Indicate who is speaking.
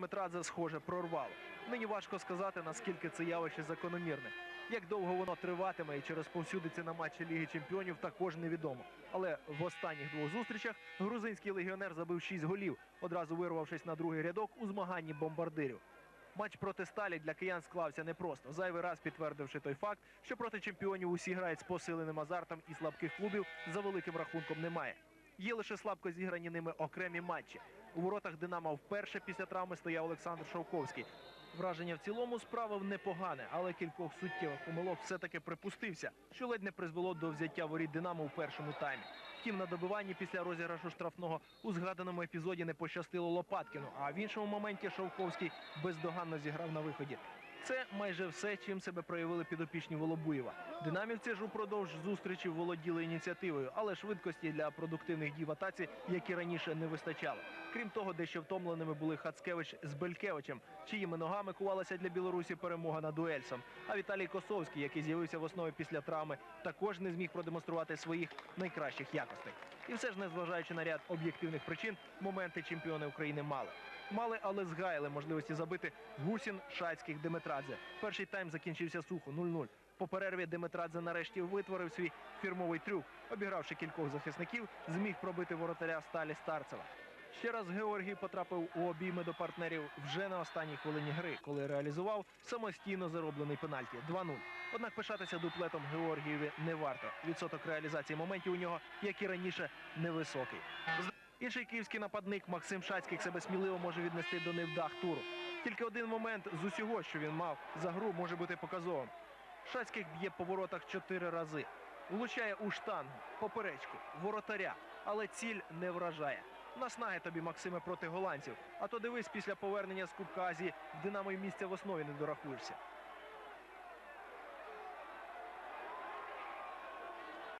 Speaker 1: Димитрадзе, схоже, прорвало. Нині важко сказати, наскільки це явище закономірне. Як довго воно триватиме і чи розповсюдиться на матчі Ліги Чемпіонів, також невідомо. Але в останніх двох зустрічах грузинський легіонер забив 6 голів, одразу вирвавшись на другий рядок у змаганні бомбардирів. Матч проти сталі для киян склався непросто, зайвий раз підтвердивши той факт, що проти чемпіонів усі грають з посиленим азартом і слабких клубів за великим рахунком немає. Є лише слабко зіграні ними окремі матчі. У воротах Динамо вперше після травми стояв Олександр Шовковський. Враження в цілому справив непогане, але кількох суттєвих помилок все-таки припустився, що ледь не призвело до взяття воріт Динамо у першому таймі. Втім, на добиванні після розіграшу штрафного у згаданому епізоді не пощастило Лопаткіну, а в іншому моменті Шовковський бездоганно зіграв на виході. Це майже все, чим себе проявили підопічні Волобуєва. Динамівці ж упродовж зустрічі володіли ініціативою, але швидкості для продуктивних дій в атаці, і раніше, не вистачало. Крім того, дещо втомленими були Хацкевич з Белькевичем, чиїми ногами кувалася для Білорусі перемога над Дуельсом. А Віталій Косовський, який з'явився в основі після травми, також не зміг продемонструвати своїх найкращих якостей. І все ж, незважаючи на ряд об'єктивних причин, моменти чемпіони України мали. Мали, але згаяли можливості забити Гусін, Шацьких, Деметрадзе. Перший тайм закінчився сухо 0-0. По перерві Деметрадзе нарешті витворив свій фірмовий трюк. Обігравши кількох захисників, зміг пробити воротаря Сталі Старцева. Ще раз Георгій потрапив у обійми до партнерів вже на останній хвилині гри, коли реалізував самостійно зароблений пенальті 2-0. Однак пишатися дуплетом Георгієві не варто. Відсоток реалізації моментів у нього, як і раніше, невисокий. Інший київський нападник Максим Шацький себе сміливо може віднести до невдах туру. Тільки один момент з усього, що він мав за гру, може бути показовим. Шацьких б'є по воротах чотири рази. Влучає у штангу, поперечку, воротаря, але ціль не вражає. Наснаги тобі, Максиме, проти голландців. А то дивись, після повернення з Кубка Азії в Динамо й місця в основі не дорахуєшся.